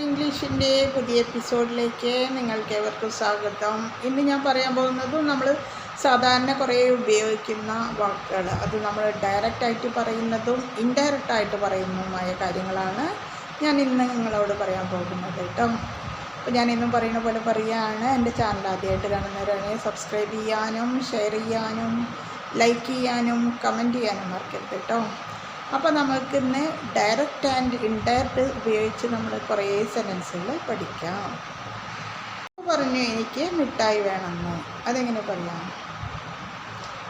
ഇംഗ്ലീഷിന്റെ പുതിയ എപ്പിസോഡിലേക്ക് നിങ്ങൾക്ക് ഏവർക്കും സ്വാഗതം. ഇന്ന് ഞാൻ പറയാൻ പോകുന്നത് നമ്മൾ സാധാരണ കുറേ ഉപയോഗിക്കുന്ന വാക്കുകൾ അത് നമ്മൾ ഡയറക്റ്റായിട്ട് പറയുന്നതും ഇൻഡയറക്റ്റായിട്ട് പറയുന്നതുമായ കാര്യങ്ങളാണ് ഞാൻ ഇന്ന് നിങ്ങളോട് പറയാൻ പോകുന്നത് കേട്ടോ. അപ്പോൾ ഞാൻ ഇന്നും പറയുന്ന പോലെ പറയുകയാണ് എന്റെ ചാനൽ ആദ്യമായിട്ട് കാണുന്നവരാണെങ്കിൽ സബ്സ്ക്രൈബ് ചെയ്യാനും ഷെയർ ചെയ്യാനും ലൈക്ക് ചെയ്യാനും കമന്റ് ചെയ്യാനും മറക്കരുത് കേട്ടോ. അപ്പോൾ നമുക്കിന്ന് ഡയറക്റ്റ് ആൻഡ് ഇൻഡയറക്റ്റ് ഉപയോഗിച്ച് നമ്മൾ കുറേ സെന്റൻസുകൾ പഠിക്കാം. പറഞ്ഞു എനിക്ക് മിഠായി വേണമെന്ന്. അതെങ്ങനെ പറയാം?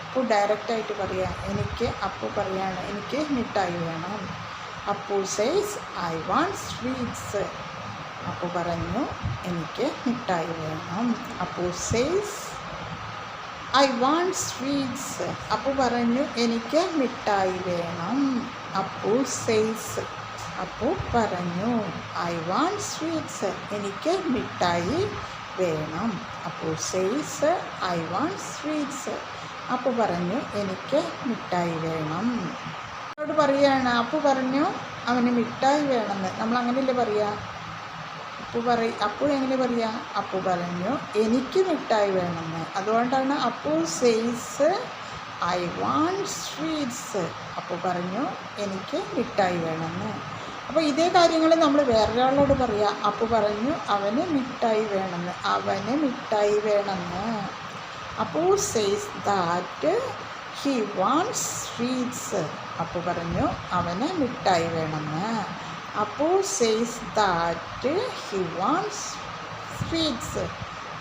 അപ്പു ഡയറക്റ്റായിട്ട് പറയാം എനിക്ക് അപ്പു പറയാണ് എനിക്ക് മിഠായി വേണം. Appu says I want sweets Appu പറഞ്ഞു എനിക്ക് മിഠായി വേണം. Appu says I want sweets Appu പറഞ്ഞു എനിക്ക് മിഠായി വേണം. അപ്പു സെയ്സ് അപ്പു പറഞ്ഞു ഐ വാണ്ട് സ്വീറ്റ്സ് എനിക്ക് മിഠായി വേണം. Appu says I want sweets Appu പറഞ്ഞു എനിക്ക് മിഠായി വേണം. എന്നോട് പറയുകയാണ് അപ്പു പറഞ്ഞു അവന് മിഠായി വേണമെന്ന്. നമ്മൾ അങ്ങനെയല്ലേ പറയുക അപ്പു പറ അപ്പു എങ്ങനെ പറയാ? അപ്പു പറഞ്ഞു എനിക്ക് മിഠായി വേണമെന്ന്. അതുകൊണ്ടാണ് Appu says I want sweets Appu പറഞ്ഞു എനിക്ക് മിഠായി വേണമെന്ന്. അപ്പോൾ ഇതേ കാര്യങ്ങൾ നമ്മൾ വേറൊരാളോട് പറയാം. അപ്പു പറഞ്ഞു അവന് മിഠായി വേണമെന്ന്. അവന് മിഠായി വേണമെന്ന്. Appu says that he wants sweets Appu പറഞ്ഞു അവന് മിഠായി വേണമെന്ന്. Appu says that he wants sweets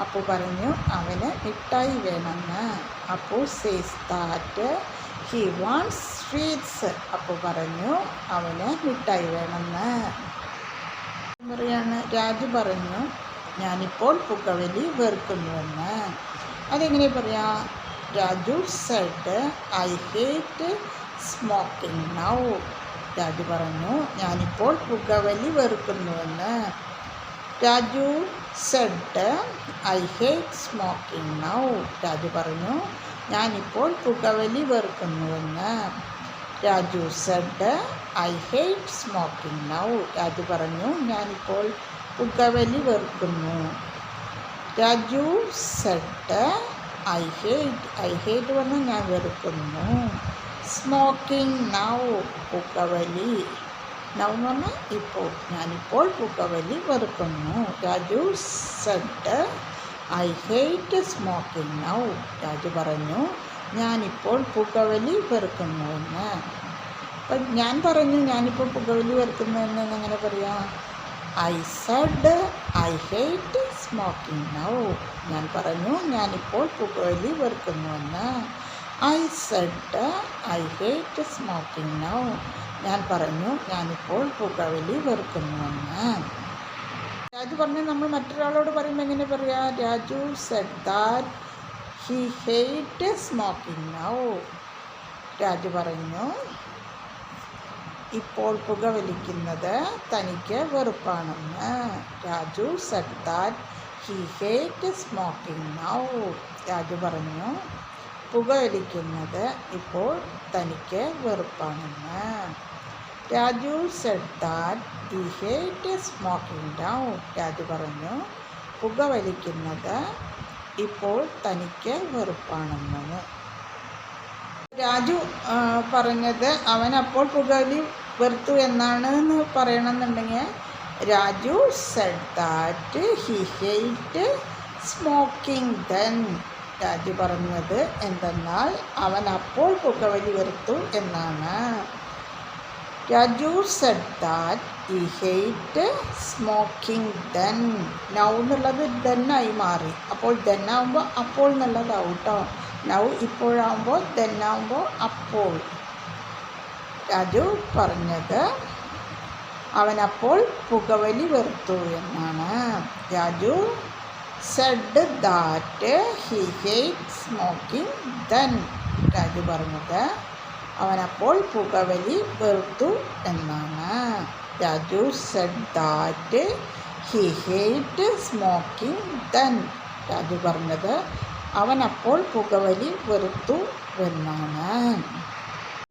അപ്പോൾ പറഞ്ഞു അവന് മിഠായി വേണമെന്ന്. അപ്പോൾ says that he wants sweets അപ്പോൾ പറഞ്ഞു അവന് മിഠായി വേണമെന്ന്. പറയാണ് രാജു പറഞ്ഞു ഞാനിപ്പോൾ പുകവലി വെറുക്കുന്നുവെന്ന്. അതെങ്ങനെ പറയാം? Raju said I hate smoking now Raju പറഞ്ഞു. ഞാനിപ്പോൾ പുകവലി വെറുക്കുന്നുവെന്ന്. Raju said I hate smoking now Raju പറഞ്ഞു. ഞാനിപ്പോൾ പുകവലി വെറുക്കുന്നുവെന്ന്. Raju said I hate smoking now Raju പറഞ്ഞു. ഞാനിപ്പോൾ പുകവലി വെറുക്കുന്നു. Raju said I hate I hate പറഞ്ഞാൽ ഞാൻ വെറുക്കുന്നു. സ്മോക്കിംഗ് നൗ പുകവലി നൗ എന്ന് പറഞ്ഞാൽ ഇപ്പോൾ ഞാനിപ്പോൾ പുകവലി വെറുക്കുന്നു. Raju said I hate smoking now Raju പറഞ്ഞു ഞാനിപ്പോൾ പുകവലി വെറുക്കുന്നുവെന്ന് അപ്പം ഞാൻ പറഞ്ഞു ഞാനിപ്പോൾ പുകവലി വെറുക്കുന്നുവെന്ന് എങ്ങനെ പറയാം? I said I hate smoking now ഞാൻ പറഞ്ഞു ഞാനിപ്പോൾ പുകവലി വെറുക്കുന്നുവെന്ന് I said I hate smoking now. ഞാൻ പറഞ്ഞു ഞാനിപ്പോൾ പുകവലി വെറുക്കുന്നുവെന്ന് രാജു പറഞ്ഞു നമ്മൾ മറ്റൊരാളോട് പറയുമ്പോൾ എങ്ങനെ പറയാം? Raju said that he hate smoking now Raju പറഞ്ഞു ഇപ്പോൾ പുകവലിക്കുന്നത് തനിക്ക് വെറുപ്പാണെന്ന്. Raju said that he hate smoking now Raju പറഞ്ഞു പുകവലിക്കുന്നത് ഇപ്പോൾ തനിക്ക് വെറുപ്പാണെന്ന്. Raju said that he hate smoking down Raju പറഞ്ഞു പുകവലിക്കുന്നത് ഇപ്പോൾ തനിക്ക് വെറുപ്പാണെന്ന് രാജു പറഞ്ഞത് അവൻ അപ്പോൾ പുകവലി വെറുത്തു എന്നാണ് എന്ന് പറയണമെന്നുണ്ടെങ്കിൽ Raju said that he hate smoking then Raju പറഞ്ഞത് എന്തെന്നാൽ അവൻ അപ്പോൾ പുകവലി വെറുത്തു എന്നാണ്. Raju said that he hate smoking then now എന്നുള്ളത് ദെന്നായി മാറി. അപ്പോൾ ദെന്നാകുമ്പോൾ അപ്പോൾ എന്നുള്ളതാവും കേട്ടോ നൗ ഇപ്പോഴാകുമ്പോൾ ദെന്നാകുമ്പോൾ അപ്പോൾ. രാജു പറഞ്ഞത് അവനപ്പോൾ പുകവലി വെറുത്തു എന്നാണ്. Raju said that he hate smoking then Raju പറഞ്ഞത് അവനപ്പോൾ പുകവലി വെറുത്തു എന്നാണ്. Raju said that he hate smoking then Raju പറഞ്ഞത് അവനപ്പോൾ പുകവലി വെറുത്തു എന്നാണ്.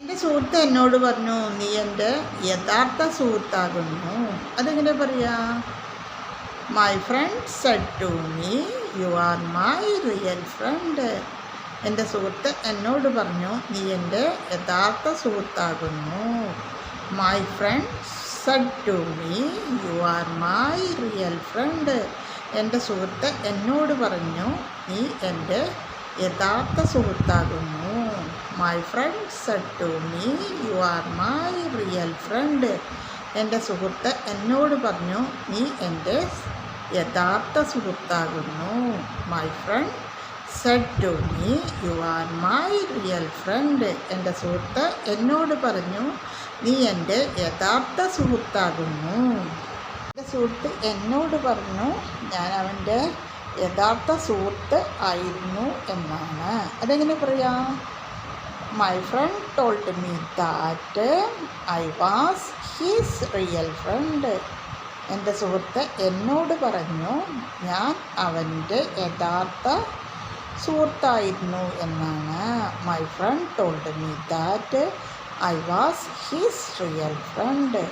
എന്റെ സുഹൃത്ത് എന്നോട് പറഞ്ഞു നീ എന്റെ യഥാർത്ഥ സുഹൃത്താകുന്നു. അതെങ്ങനെ പറയാ? My friend said to me you are my real friend എന്റെ സുഹൃത്ത് എന്നോട് പറഞ്ഞു നീ എന്റെ യഥാർത്ഥ സുഹൃത്താകുന്നു. My friend said to me you are my real friend എന്റെ സുഹൃത്ത് എന്നോട് പറഞ്ഞു നീ എന്റെ യഥാർത്ഥ സുഹൃത്താകുന്നു. My friend said to me you are my real friend എന്റെ സുഹൃത്ത് എന്നോട് പറഞ്ഞു നീ എന്റെ യഥാർത്ഥ സുഹൃത്താകുന്നു. My friend said to me you are my real friend എന്റെ സുഹൃത്ത് എന്നോട് പറഞ്ഞു നീ എന്റെ യഥാർത്ഥ സുഹൃത്താകുന്നു. എന്റെ സുഹൃത്ത് എന്നോട് പറഞ്ഞു ഞാൻ അവന്റെ യഥാർത്ഥ സുഹൃത്ത് ആയിരുന്നു എന്നാണ്. അതെങ്ങനെ പറയാം? My friend told me that I was his real friend എന്റെ സുഹൃത്ത് എന്നോട് പറഞ്ഞു ഞാൻ അവന്റെ യഥാർത്ഥ സുഹൃത്തായിരുന്നു എന്നാണ്. My friend told me that I was his real friend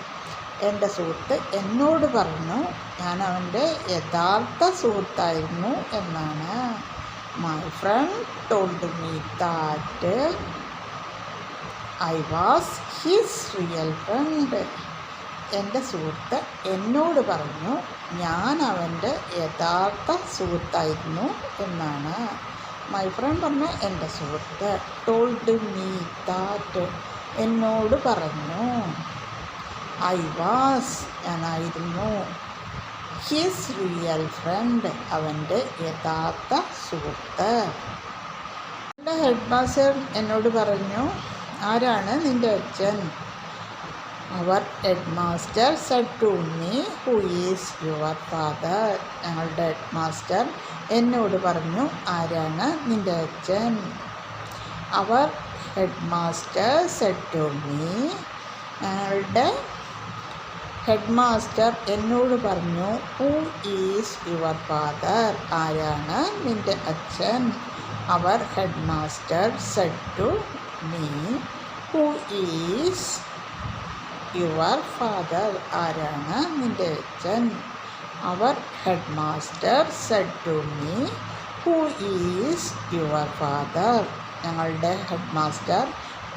എന്റെ സുഹൃത്ത് എന്നോട് പറഞ്ഞു ഞാൻ അവന്റെ യഥാർത്ഥ സുഹൃത്തായിരുന്നു എന്നാണ്. My friend told me that I was his real friend എന്റെ സുഹൃത്ത് എന്നോട് പറഞ്ഞു ഞാൻ അവന്റെ യഥാർത്ഥ സുഹൃത്തായിരുന്നു എന്നാണ്. മൈ ഫ്രണ്ട് പറഞ്ഞ എന്റെ സുഹൃത്ത് ടോൾഡ് മീ ദാറ്റ് എന്നോട് പറഞ്ഞു ഐ വാസ് ഞാനായിരുന്നു ഹിസ് റിയൽ ഫ്രണ്ട് അവന്റെ യഥാർത്ഥ സുഹൃത്ത്. എന്റെ ഹെഡ് മാസ്റ്റർ എന്നോട് പറഞ്ഞു ആരാണ് നിന്റെ അച്ഛൻ? Our head master said to me who is your father ഞങ്ങളുടെ ഹെഡ് മാസ്റ്റർ എന്നോട് പറഞ്ഞു ആരാണ് നിന്റെ അച്ഛൻ? Our head master said to me ഞങ്ങളുടെ ഹെഡ് മാസ്റ്റർ എന്നോട് പറഞ്ഞു ഹൂ ഈസ് യുവർ ഫാദർ ആരാണ് നിന്റെ അച്ഛൻ? Our head master said to me who is your father ആരാണ്? നിന്റെ അച്ഛൻ our head master said to me who is your father ഞങ്ങളുടെ ഹെഡ് മാസ്റ്റർ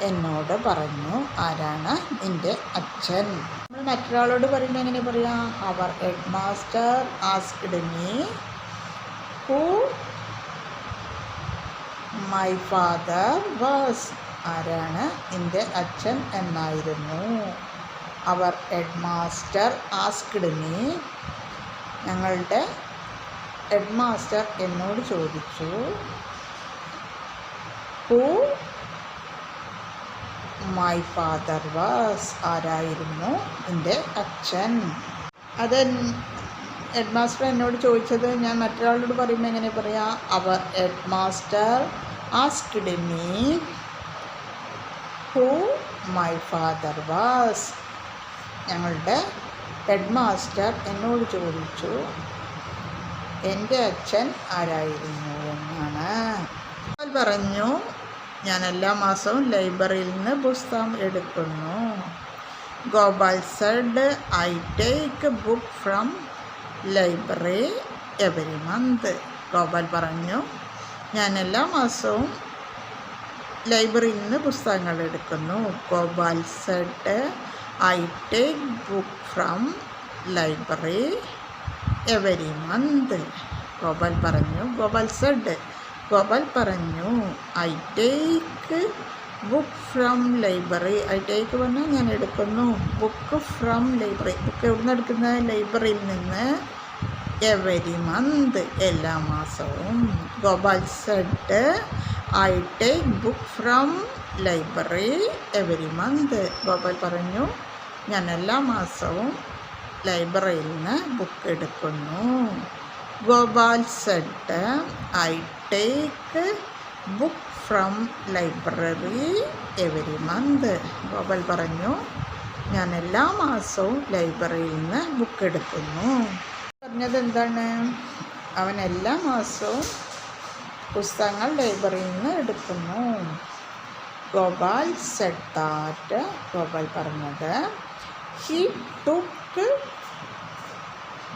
എന്നോട് പറഞ്ഞു ആരാണ് നിന്റെ അച്ഛൻ? നമ്മൾ മറ്റൊരാളോട് പറയുമ്പോൾ എങ്ങനെ പറയാം? Our head master asked me who my father was ആരാണ് നിന്റെ അച്ഛൻ? എന്നായിരുന്നു. Our head master asked me. ഞങ്ങളുടെ ഹെഡ് മാസ്റ്റർ എന്നോട് ചോദിച്ചു ഹൂ മൈ ഫാദർ വാസ് ആരായിരുന്നു എന്റെ അച്ഛൻ? അത് ഹെഡ് മാസ്റ്റർ എന്നോട് ചോദിച്ചത് ഞാൻ മറ്റൊരാളോട് പറയുമ്പോൾ എങ്ങനെ പറയാം? Our head master asked me who my father was ഞങ്ങളുടെ ഹെഡ് മാസ്റ്റർ എന്നോട് ചോദിച്ചു എന്റെ അച്ഛൻ ആരായിരുന്നു? എന്നാണ്. അവൻ പറഞ്ഞു ഞാൻ എല്ലാ മാസവും ലൈബ്രറിയിൽ നിന്ന് പുസ്തകം എടുക്കുന്നു. Gopal said I take book from library every month. Gopal പറഞ്ഞു ഞാൻ എല്ലാ മാസവും ലൈബ്രറിയിൽ നിന്ന് പുസ്തകങ്ങൾ എടുക്കുന്നു. Gopal said I take book from library every month Gopal പറഞ്ഞു ഗോപാൽ സെഡ് ഗോപാൽ പറഞ്ഞു I take book from library I take പറഞ്ഞാൽ ഞാൻ എടുക്കുന്നു. ബുക്ക് ഫ്രം ലൈബ്രറി ബുക്ക് എവിടെ നിന്ന് എടുക്കുന്നത് ലൈബ്രറിയിൽ നിന്ന് എവരി മന്ത് എല്ലാ മാസവും. Gopal said I take book from library every month Gopal പറഞ്ഞു ഞാൻ എല്ലാ മാസവും ലൈബ്രറിയിൽ നിന്ന് ബുക്ക് എടുക്കുന്നു. Gopal said I take book from library every month. Gopal പറഞ്ഞു ഞാൻ എല്ലാ മാസവും ലൈബ്രറിയിൽ നിന്ന് ബുക്ക് എടുക്കുന്നു. പറഞ്ഞത് എന്താണ്? അവൻ എല്ലാ മാസവും പുസ്തകങ്ങൾ ലൈബ്രറിയിൽ നിന്ന് എടുക്കുന്നു. ഗോപാൽ സെഡ് ദാറ്റ് ഗോപാൽ പറഞ്ഞത് he took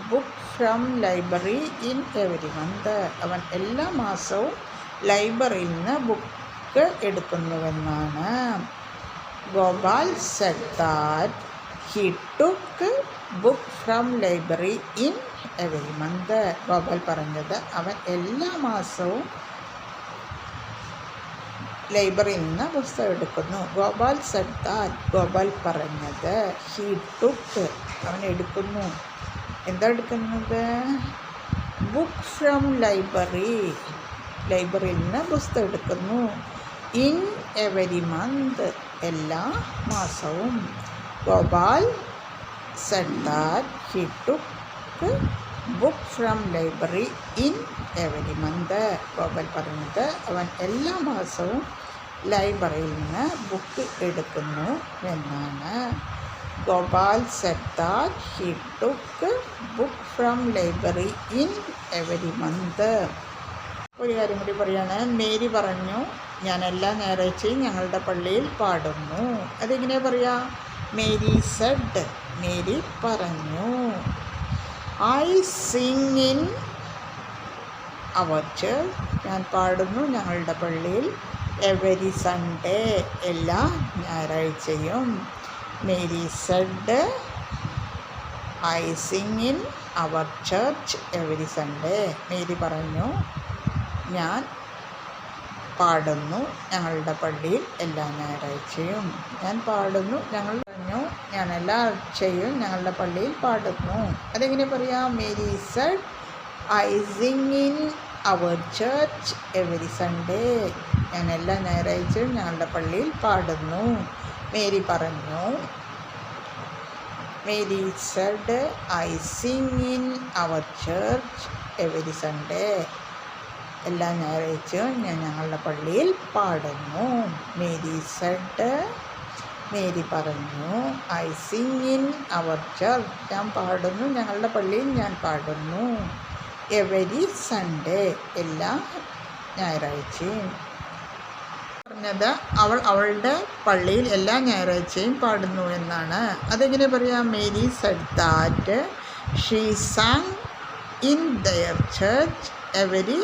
book from library in every month അവൻ എല്ലാ മാസവും ലൈബ്രറിയിൽ നിന്ന് book എടുക്കുന്നുവെന്നാണ്. Gopal said that he took book from library in every month Gopal പറഞ്ഞത് അവൻ എല്ലാ മാസവും ലൈബ്രറിയിൽ നിന്ന് പുസ്തകം എടുക്കുന്നു. ഗോപാൽ സർദാർ ഗോപാൽ പറഞ്ഞത് ഹി ടുക്ക് അവൻ എടുക്കുന്നു. എന്താ എടുക്കുന്നത്? ബുക്ക് ഫ്രം ലൈബ്രറി ലൈബ്രറിയിൽ നിന്ന് പുസ്തകം എടുക്കുന്നു. ഇൻ എവരി മന്ത് എല്ലാ മാസവും. Gopal said that he took book from library in every month Gopan പറഞ്ഞത് അവൻ എല്ലാ മാസവും ലൈബ്രറിയിൽ നിന്ന് ബുക്ക് എടുക്കുന്നു എന്നാണ്. Gopal said that he took book from library in every month. ഒരു കാര്യം കൂടി പറയുകയാണ് മേരി പറഞ്ഞു ഞാൻ എല്ലാ ഞായറാഴ്ചയും ഞങ്ങളുടെ പള്ളിയിൽ പാടുന്നു. അതെങ്ങനെ പറയുക മേരി സെഡ് മേരി പറഞ്ഞു. ഐ സിങ് ഇൻ അവർ ഞാൻ പാടുന്നു ഞങ്ങളുടെ പള്ളിയിൽ എവരി സൺഡേ എല്ലാ ഞായറാഴ്ചയും. Mary said I sing in our church every Sunday Mary പറഞ്ഞു ഞാൻ പാടുന്നു ഞങ്ങളുടെ പള്ളിയിൽ എല്ലാ ഞായറാഴ്ചയും. ഞാൻ പാടുന്നു ഞങ്ങൾ ഞാൻ എല്ലാ ആഴ്ചയും ഞങ്ങളുടെ പള്ളിയിൽ പാടുന്നു. അതെങ്ങനെ പറയാം? Mary said I sing in our church every Sunday ഞാൻ എല്ലാ ഞായറാഴ്ചയും ഞങ്ങളുടെ പള്ളിയിൽ പാടുന്നു. മേരി പറഞ്ഞു Mary said I sing in our church every Sunday എല്ലാ ഞായറാഴ്ചയും ഞാൻ ഞങ്ങളുടെ പള്ളിയിൽ പാടുന്നു. മേരി സെഡ് മേരി പറഞ്ഞു I sing in our church. ഞാൻ പാടുന്നു ഞങ്ങളുടെ പള്ളിയിൽ ഞാൻ പാടുന്നു. എവരി സൺഡേ എല്ലാ ഞായറാഴ്ചയും. പറഞ്ഞത് അവൾ അവളുടെ പള്ളിയിൽ എല്ലാ ഞായറാഴ്ചയും പാടുന്നു എന്നാണ്. അതെങ്ങനെ പറയാം? Mary said that she sang in their church every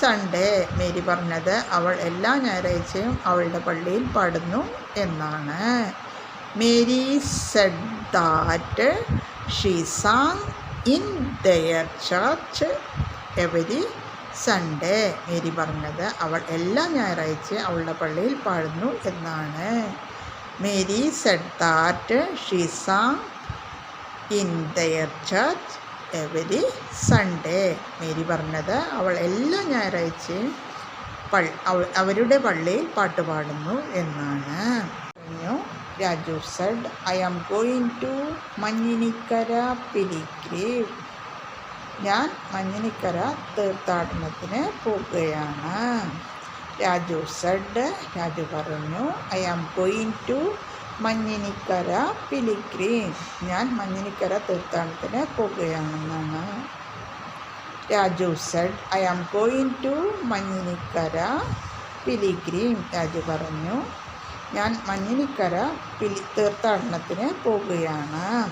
Sunday Mary പറഞ്ഞത് അവൾ എല്ലാ ഞായറാഴ്ചയും അവളുടെ പള്ളിയിൽ പാടുന്നു എന്നാണ്. Mary said that she sang in their church every Sunday Mary പറഞ്ഞത് അവൾ എല്ലാ ഞായറാഴ്ചയും അവളുടെ പള്ളിയിൽ പാടുന്നു എന്നാണ്. Mary said that she sang in their church every Sunday Mary പറഞ്ഞത് അവൾ എല്ലാ ഞായറാഴ്ചയും പൾ അവരുടെ പള്ളിയിൽ പാട്ട് പാടുന്നു എന്നാണ്. Raju said I am going to Manjinikkara pilgrim ഞാൻ മഞ്ഞിനിക്കര തീർത്ഥാടനത്തിന് പോകുകയാണ് രാജു സെഡ് രാജു പറഞ്ഞു I am going to Manjinikkara pilgrim ഞാൻ മഞ്ഞിനിക്കര തീർത്ഥാടനത്തിന് പോകുകയാണെന്നാണ്. Raju said I am going to Manjinikkara pilgrim Raju പറഞ്ഞു. ഞാൻ മഞ്ഞിനിക്കര പിലി തീർത്ഥാടനത്തിന് പോകുകയാണ്.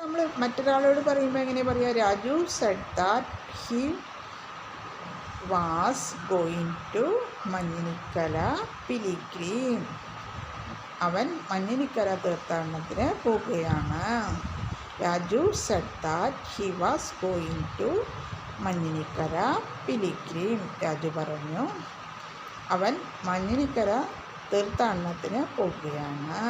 നമ്മൾ മറ്റൊരാളോട് പറയുമ്പോൾ എങ്ങനെ പറയുക? Raju said that he was going to Manjinikkara pilgrim. അവൻ മഞ്ഞിനിക്കര തീർത്ഥാടനത്തിന് പോകുകയാണ്. Raju said that he was going to Manjinikkara pilgrim. Raju പറഞ്ഞു അവൻ മഞ്ഞിനിക്കര തീർത്ഥാടനത്തിന് പോകുകയാണ്.